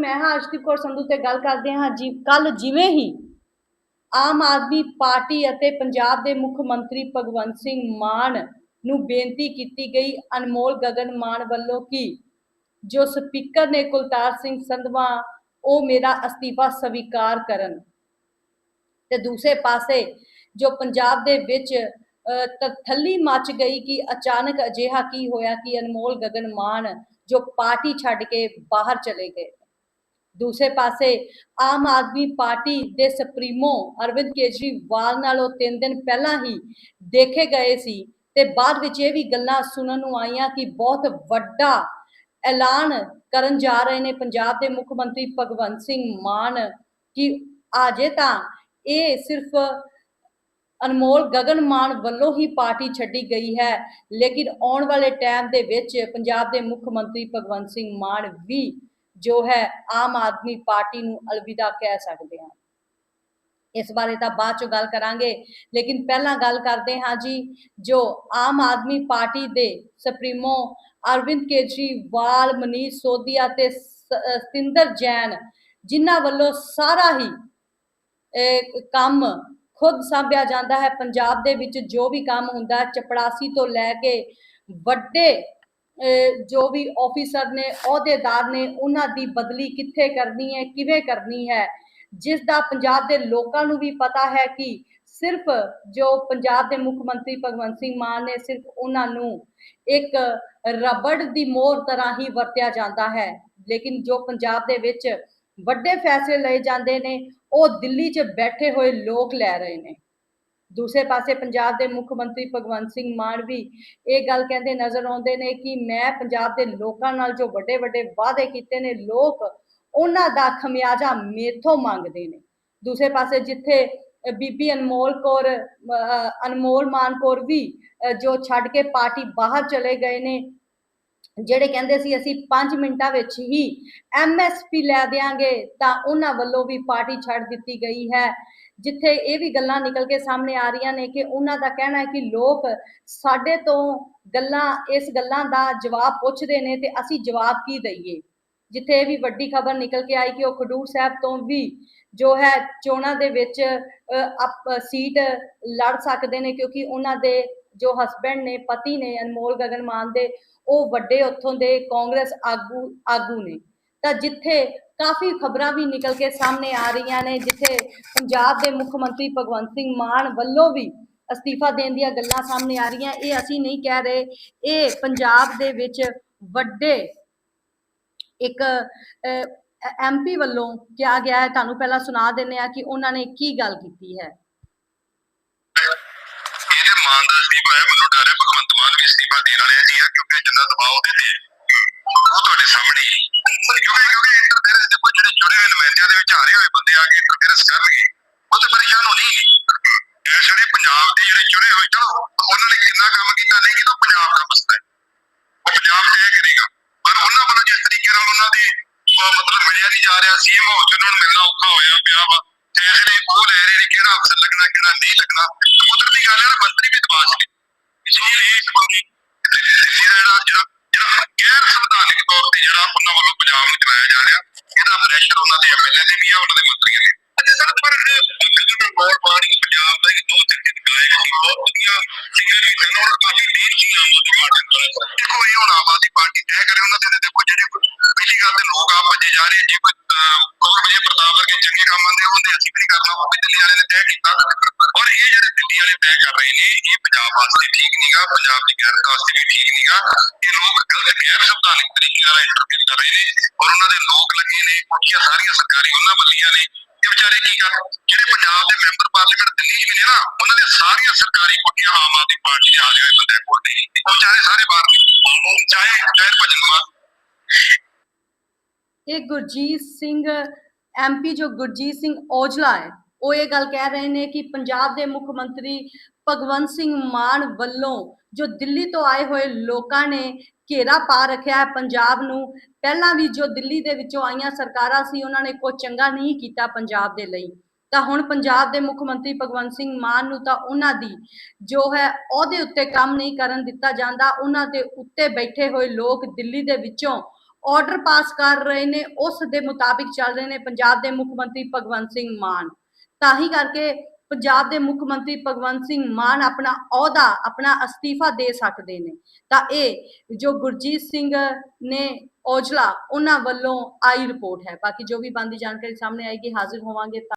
ਮੈਂ ਹਾਂ ਅਰਸ਼ਦੀਪ ਕੌਰ ਸੰਧੂ ਤੇ ਗੱਲ ਕਰਦੇ ਹਾਂ ਜੀ ਕੱਲ ਜਿਵੇਂ ਹੀ ਆਮ ਆਦਮੀ ਪਾਰਟੀ ਅਤੇ ਪੰਜਾਬ ਦੇ ਮੁੱਖ ਮੰਤਰੀ ਭਗਵੰਤ ਸਿੰਘ ਮਾਨ ਨੂੰ ਬੇਨਤੀ ਕੀਤੀ ਗਈ ਅਨਮੋਲ ਗਗਨ ਮਾਨ ਵੱਲੋਂ ਕਿ ਜੋ ਸਪੀਕਰ ਨੇ ਕੁਲਤਾਰ ਸਿੰਘ ਸੰਧਵਾ ਉਹ ਮੇਰਾ ਅਸਤੀਫਾ ਸਵੀਕਾਰ ਕਰਨ। ਤੇ ਦੂਸਰੇ ਪਾਸੇ ਜੋ ਪੰਜਾਬ ਦੇ ਵਿੱਚ ਅਹ, ਤਥੱਲੀ ਮਚ ਗਈ ਕਿ ਅਚਾਨਕ ਅਜਿਹਾ ਕੀ ਹੋਇਆ ਕਿ ਅਨਮੋਲ ਗਗਨ ਮਾਨ ਜੋ ਪਾਰਟੀ ਛੱਡ ਕੇ ਬਾਹਰ ਚਲੇ ਗਏ। ਦੂਸਰੇ ਪਾਸੇ, ਆਮ ਆਦਮੀ ਪਾਰਟੀ ਦੇ ਸੁਪਰੀਮੋ ਅਰਵਿੰਦ ਕੇਜਰੀਵਾਲ ਨਾਲ ਉਹ ਦਿਨ ਪਹਿਲਾਂ ਹੀ ਦੇਖੇ ਗਏ ਸੀ ਤੇ ਬਾਅਦ ਵਿੱਚ ਇਹ ਵੀ ਗੱਲਾਂ ਸੁਣਨ ਨੂੰ ਆਈਆਂ ਕਿ ਬਹੁਤ ਵੱਡਾ ਐਲਾਨ ਕਰਨ ਜਾ ਰਹੇ ਨੇ ਪੰਜਾਬ ਦੇ ਮੁੱਖ ਮੰਤਰੀ ਭਗਵੰਤ ਸਿੰਘ ਮਾਨ ਕਿ ਆਜੇ ਤਾਂ ਇਹ ਸਿਰਫ ਅਨਮੋਲ ਗਗਨ ਮਾਨ ਵੱਲੋਂ ਹੀ ਪਾਰਟੀ ਛੱਡੀ ਗਈ ਹੈ, ਲੇਕਿਨ ਆਉਣ ਵਾਲੇ ਟਾਈਮ ਦੇ ਵਿੱਚ ਪੰਜਾਬ ਦੇ ਮੁੱਖ ਮੰਤਰੀ ਭਗਵੰਤ ਸਿੰਘ ਮਾਨ ਵੀ ਜੋ ਹੈ ਆਮ ਆਦਮੀ ਪਾਰਟੀ ਨੂੰ ਅਲਵਿਦਾ ਕਹਿ ਸਕਦੇ ਹਾਂ। ਇਸ ਬਾਰੇ ਤਾਂ ਬਾਅਦ ਚੋਂ ਗੱਲ ਕਰਾਂਗੇ, ਲੇਕਿਨ ਪਹਿਲਾਂ ਗੱਲ ਕਰਦੇ ਹਾਂ ਜੀ, ਜੋ ਆਮ ਆਦਮੀ ਪਾਰਟੀ ਦੇ ਸੁਪਰੀਮੋ ਅਰਵਿੰਦ ਕੇਜਰੀਵਾਲ, ਮਨੀਸ਼ ਸੋਧੀਆ ਤੇ ਸਤਿੰਦਰ ਜੈਨ, ਜਿਨ੍ਹਾਂ ਵੱਲੋਂ ਸਾਰਾ ਹੀ ਕੰਮ ਖੁਦ ਸਾਂਭਿਆ ਜਾਂਦਾ ਹੈ। ਪੰਜਾਬ ਦੇ ਵਿੱਚ ਜੋ ਵੀ ਕੰਮ ਹੁੰਦਾ, ਚਪੜਾਸੀ ਤੋਂ ਲੈ ਕੇ ਵੱਡੇ ਜੋ ਵੀ ਆਫੀਸਰ ਨੇ, ਅਹੁਦੇਦਾਰ ਨੇ ਉਹਨਾਂ ਦੀ ਬਦਲੀ ਕਿੱਥੇ ਕਰਨੀ ਹੈ, ਕਿਵੇਂ ਕਰਨੀ ਹੈ, ਜਿਸ ਦਾ ਪੰਜਾਬ ਦੇ ਲੋਕਾਂ ਨੂੰ ਵੀ ਪਤਾ ਹੈ ਕਿ ਸਿਰਫ ਜੋ ਪੰਜਾਬ ਦੇ ਮੁੱਖ ਮੰਤਰੀ ਭਗਵੰਤ ਸਿੰਘ ਮਾਨ ਨੇ, ਸਿਰਫ ਉਹਨਾਂ ਨੂੰ ਇੱਕ ਰਬੜ ਦੀ ਮੋਹਰ ਤਰ੍ਹਾਂ ਹੀ ਵਰਤਿਆ ਜਾਂਦਾ ਹੈ। ਲੇਕਿਨ ਜੋ ਪੰਜਾਬ ਦੇ ਵਿੱਚ ਵੱਡੇ ਫੈਸਲੇ ਲਏ ਜਾਂਦੇ ਨੇ, ਉਹ ਦਿੱਲੀ 'ਚ ਬੈਠੇ ਹੋਏ ਲੋਕ ਲੈ ਰਹੇ ਨੇ। ਦੂਸਰੇ ਪਾਸੇ ਪੰਜਾਬ ਦੇ ਮੁੱਖ ਮੰਤਰੀ ਭਗਵੰਤ ਸਿੰਘ ਮਾਨ ਵੀ ਇਹ ਗੱਲ ਕਹਿੰਦੇ ਨਜ਼ਰ ਆਉਂਦੇ ਨੇ ਕਿ ਮੈਂ ਪੰਜਾਬ ਦੇ ਲੋਕਾਂ ਨਾਲ ਜੋ ਵੱਡੇ ਵੱਡੇ ਵਾਅਦੇ ਕੀਤੇ ਨੇ ਲੋਕ ਉਹਨਾਂ ਦਾ ਖਮਿਆਜਾ ਮੇਥੋਂ ਮੰਗਦੇ ਨੇ। ਦੂਸਰੇ ਪਾਸੇ ਜਿੱਥੇ ਅ, ਬੀਬੀ ਅਨਮੋਲ ਕੌਰ ਅਨਮੋਲ ਮਾਨ ਕੌਰ ਵੀ ਜੋ ਛੱਡ ਕੇ ਪਾਰਟੀ ਬਾਹਰ ਚਲੇ ਗਏ ਨੇ ਜਿਹੜੇ ਕਹਿੰਦੇ ਸੀ ਅਸੀਂ 5 ਮਿੰਟਾਂ ਵਿੱਚ ਹੀ ਐਮਐਸਪੀ ਲੈ ਦੇਾਂਗੇ ਤਾਂ ਉਹਨਾਂ ਵੱਲੋਂ ਵੀ ਪਾਰਟੀ ਛੱਡ ਦਿੱਤੀ ਗਈ ਹੈ। ਜਿੱਥੇ ਇਹ ਵੀ ਗੱਲਾਂ ਨਿਕਲ ਕੇ ਸਾਹਮਣੇ ਆ ਰਹੀਆਂ ਨੇ ਕਿ ਉਹਨਾਂ ਦਾ ਕਹਿਣਾ ਹੈ ਕਿ ਲੋਕ ਸਾਡੇ ਤੋਂ ਗੱਲਾਂ ਇਸ ਗੱਲਾਂ ਦਾ ਜਵਾਬ ਪੁੱਛਦੇ ਨੇ ਤੇ ਅਸੀਂ ਜਵਾਬ ਕੀ ਦਈਏ? ਜਿੱਥੇ ਇਹ ਵੀ ਵੱਡੀ ਖਬਰ ਨਿਕਲ ਕੇ ਆਈ ਕਿ ਉਹ ਖਡੂਰ ਸਾਹਿਬ ਤੋਂ ਵੀ ਜੋ ਹੈ ਚੋਣਾਂ ਦੇ ਵਿੱਚ ਅ, ਸੀਟ ਲੜ ਸਕਦੇ ਨੇ ਕਿਉਂਕਿ ਉਹਨਾਂ ਦੇ ਜੋ ਹਸਬੰਡ ਨੇ ਪਤੀ ਨੇ ਅਨਮੋਲ ਗਗਨ ਮਾਨ ਦੇ ਉਹ ਵੱਡੇ ਉੱਥੋਂ ਦੇ ਕਾਂਗਰਸ ਆਗੂ ਆਗੂ ਨੇ। ਤਾਂ ਜਿੱਥੇ ਕਾਫੀ ਖਬਰਾਂ ਵੀ ਨਿਕਲ ਕੇ ਸਾਹਮਣੇ ਆ ਰਹੀਆਂ ਨੇ, ਜਿੱਥੇ ਪੰਜਾਬ ਦੇ ਮੁੱਖ ਮੰਤਰੀ ਭਗਵੰਤ ਸਿੰਘ ਮਾਨ ਵੱਲੋਂ ਵੀ ਅਸਤੀਫਾ ਦੇਣ ਦੀਆਂ ਗੱਲਾਂ ਸਾਹਮਣੇ ਆ ਰਹੀਆਂ। ਇਹ ਅਸੀਂ ਨਹੀਂ ਕਹਿ ਰਹੇ। ਇਹ ਪੰਜਾਬ ਦੇ ਵਿੱਚ ਵੱਡੇ ਇੱਕ ਐਮਪੀ ਵੱਲੋਂ ਕਿਹਾ ਗਿਆ ਹੈ। ਤੁਹਾਨੂੰ ਪਹਿਲਾਂ ਸੁਣਾ ਦਿੰਦੇ ਆ ਕਿ ਉਹਨਾਂ ਨੇ ਕੀ ਗੱਲ ਕੀਤੀ ਹੈ। ਇਹਦੇ ਮਾਨ ਦਾ ਅਸਤੀਫਾ ਹੈ, ਮੈਨੂੰ ਡਰ ਹੈ। ਭਗਵੰਤ ਮਾਨ ਵੀ ਅਸਤੀਫਾ ਦੇਣ ਵਾਲਿਆ ਜੀ ਕਿਉਂਕਿ ਜਿੰਨਾ ਦਬਾਅ ਉਹਦੇ ਤੇ ਉਹ ਤੁਹਾਡੇ ਸਾਹਮਣੇ ਬੰਦੇ ਕਰਨਗੇ, ਉਹ ਤਾਂ ਪਰੇਸ਼ਾਨ ਹੋਣੀ ਹੀ ਨਹੀਂ ਪੰਜਾਬ ਦੇ ਜਿਹੜੇ ਚੁਣੇ ਹੋਏ ਚਲੋ ਉਹਨਾਂ ਨੇ ਕਿੰਨਾ ਕੰਮ ਕੀਤਾ ਨਹੀਂ ਕੀਤਾ ਪੰਜਾਬ ਦਾ ਮਸਲਾ ਹੈ। ਉਹ ਪੰਜਾਬ ਤੈਅ ਕਰੇਗਾ ਪਰ ਉਹਨਾਂ ਵੱਲੋਂ ਜਿਸ ਤਰੀਕੇ ਨਾਲ ਉਹਨਾਂ ਦੇ ਮਤਲਬ ਮਿਲਿਆ ਨਹੀਂ ਜਾ ਰਿਹਾ ਸੀਐਮ ਹੋ ਚ ਨੂੰ ਮਿਲਣਾ ਔਖਾ ਹੋਇਆ ਪਿਆ ਵਾ। ਫੈਸਲੇ ਉਹ ਲੈ ਰਹੇ ਨੇ ਕਿਹੜਾ ਅਫਸਰ ਲੱਗਣਾ, ਕਿਹੜਾ ਨਹੀਂ ਲੱਗਣਾ। ਕੁਦਰਤੀ ਗੱਲ ਹੈ ਮੰਤਰੀ ਵੀ ਦਬਾਅ ਚ ਨੇ। ਇਸ ਲਈ ਜਿਹੜਾ ਜਿਹੜਾ ਗੈਰ ਸੰਵਿਧਾਨਿਕ ਤੌਰ ਤੇ ਜਿਹੜਾ ਉਹਨਾਂ ਵੱਲੋਂ ਪੰਜਾਬ ਨੂੰ ਚਲਾਇਆ ਜਾ ਰਿਹਾ, ਇਹਦਾ ਪ੍ਰੈਸ਼ਰ ਉਹਨਾਂ ਦੇ ਐਮਐਲਏ ਤੇ ਵੀ ਆ, ਉਹਨਾਂ ਦੇ ਮੰਤਰੀਆਂ ਤੇ ਸਰ ਪਰ ਅਗਰ ਮੋਰ ਮਾਰੀ ਪੰਜਾਬ ਦਾ ਇੱਕ ਬਹੁਤ ਚਿੰਤਿਤ ਗਾਇਕ ਸੀ, ਬਹੁਤ ਵਧੀਆ ਸਿੰਗਰ ਵੀ ਸਨ ਔਰ ਕਾਫੀ ਲੀਡ ਸੀ, ਆਮ ਆਦਮੀ ਪਾਰਟੀ ਦਾ ਦੇਖੋ ਇਹ ਹੁਣ ਆਮ ਆਦਮੀ ਪਾਰਟੀ ਤੈਅ ਕਰੇ, ਉਹਨਾਂ ਦੇ ਦੇਖੋ ਜਿਹੜੇ ਪਹਿਲੀ ਗੱਲ ਤੇ ਲੋਕ ਆ ਭੱਜੇ ਜਾ ਰਹੇ, ਜੇ ਕੋਈ ਕੌਰ ਵਿਜੇ ਪ੍ਰਤਾਪ ਵਰਗੇ ਚੰਗੇ ਕੰਮ ਆਂਦੇ ਹੁੰਦੇ ਅਸੀਂ ਵੀ ਨਹੀਂ ਕਰਨਾ ਉਹ ਵੀ ਦਿੱਲੀ ਵਾਲੇ ਨੇ ਤੈਅ ਕੀਤਾ। ਔਰ ਇਹ ਜਿਹੜੇ ਦਿੱਲੀ ਵਾਲੇ ਤੈਅ ਕਰ ਰਹੇ ਨੇ, ਇਹ ਪੰਜਾਬ ਵਾਸਤੇ ਠੀਕ ਨਹੀਂਗਾ ਪੰਜਾਬ ਦੀ ਗੈਰ ਵਾਸਤੇ ਵੀ ਠੀਕ ਨਹੀਂਗਾ ਇਹ ਲੋਕ ਗਲਤ ਗੈਰ ਸੰਵਿਧਾਨਿਕ ਤਰੀਕੇ ਨਾਲ ਇੰਟਰਫੇਅਰ ਕਰ ਰਹੇ ਨੇ, ਔਰ ਉਹਨਾਂ ਦੇ ਲੋਕ ਲੱਗੇ ਨੇ ਕੋਠੀਆਂ ਸਾਰੀਆਂ ਸਰਕਾਰੀ ਉਹਨਾਂ ਵੱਲੀਆਂ ਨੇ ਇਹ ਵਿਚਾਰੇ ਕੀ ਕਰ ਜਿਹੜੇ ਪੰਜਾਬ ਦੇ ਮੈਂਬਰ ਪਾਰਲੀਮੈਂਟ ਦਿੱਲੀ ਵੀ ਨੇ ਨਾ, ਉਹਨਾਂ ਦੇ ਸਾਰੀਆਂ ਸਰਕਾਰੀ ਕੋਠੀਆਂ ਆਮ ਆਦਮੀ ਪਾਰਟੀ ਦੇ ਹਾਲੇ ਬੰਦੇ ਕੋਲ ਨੇ ਵਿਚਾਰੇ ਸਾਰੇ ਬਾਹਰ ਨੇ। ਚਾਹੇ ਚਾਹੇ ਭਜਨ ਮਾਨ। ਇਹ ਗੁਰਜੀਤ ਸਿੰਘ ਐਮਪੀ ਜੋ ਗੁਰਜੀਤ ਸਿੰਘ ਔਜਲਾ ਹੈ, ਉਹ ਇਹ ਗੱਲ ਕਹਿ ਰਹੇ ਨੇ ਕਿ ਪੰਜਾਬ ਦੇ ਮੁੱਖ ਮੰਤਰੀ ਭਗਵੰਤ ਸਿੰਘ ਮਾਨ ਵੱਲੋਂ ਜੋ ਦਿੱਲੀ ਤੋਂ ਆਏ ਹੋਏ ਲੋਕਾਂ ਨੇ ਘੇਰਾ ਪਾ ਰੱਖਿਆ ਹੈ ਪੰਜਾਬ ਨੂੰ। ਪਹਿਲਾਂ ਵੀ ਜੋ ਦਿੱਲੀ ਦੇ ਵਿੱਚੋਂ ਆਈਆਂ ਸਰਕਾਰਾਂ ਸੀ, ਉਹਨਾਂ ਨੇ ਕੋਈ ਚੰਗਾ ਨਹੀਂ ਕੀਤਾ ਪੰਜਾਬ ਦੇ ਲਈ। ਤਾਂ ਹੁਣ ਪੰਜਾਬ ਦੇ ਮੁੱਖ ਮੰਤਰੀ ਭਗਵੰਤ ਸਿੰਘ ਮਾਨ ਨੂੰ ਤਾਂ ਉਹਨਾਂ ਦੀ ਜੋ ਹੈ ਉਹਦੇ ਉੱਤੇ ਕੰਮ ਨਹੀਂ ਕਰਨ ਦਿੱਤਾ ਜਾਂਦਾ। ਉਹਨਾਂ ਦੇ ਉੱਤੇ ਬੈਠੇ ਹੋਏ ਲੋਕ ਦਿੱਲੀ ਦੇ ਵਿੱਚੋਂ ਆਰਡਰ ਪਾਸ ਕਰ ਰਹੇ ਨੇ, ਉਸ ਦੇ ਮੁਤਾਬਿਕ ਚੱਲ ਰਹੇ ਨੇ ਪੰਜਾਬ ਦੇ ਮੁੱਖ ਮੰਤਰੀ ਭਗਵੰਤ ਸਿੰਘ ਮਾਨ। ਤਾਂ ਹੀ ਕਰਕੇ ਪੰਜਾਬ ਦੇ ਮੁੱਖ ਮੰਤਰੀ ਭਗਵੰਤ ਸਿੰਘ ਮਾਨ ਆਪਣਾ ਅਹੁਦਾ, ਆਪਣਾ ਅਸਤੀਫਾ ਦੇ ਸਕਦੇ ਨੇ। ਤਾਂ ਇਹ ਜੋ ਗੁਰਜੀਤ ਸਿੰਘ ਨੇ ਔਜਲਾ, ਉਹਨਾਂ ਵੱਲੋਂ ਆਈ ਰਿਪੋਰਟ ਹੈ। ਬਾਕੀ ਜੋ ਵੀ ਬੰਦੀ ਜਾਣਕਾਰੀ ਸਾਹਮਣੇ ਆਏਗੀ, ਹਾਜ਼ਰ ਹੋਵਾਂਗੇ